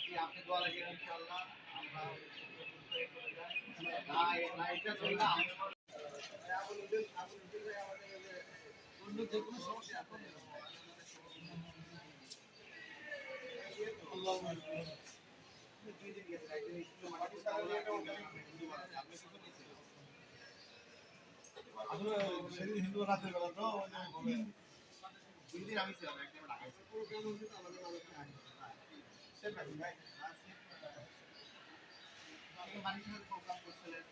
জি, আপনি দোয়া রাখেন ইনশাআল্লাহ আমরা অন্য যে কোনো সমস্যা আসলে সেদিন হিন্দু রাতের বেলা তো দুই দিন আমি প্রোগ্রাম করছিলেন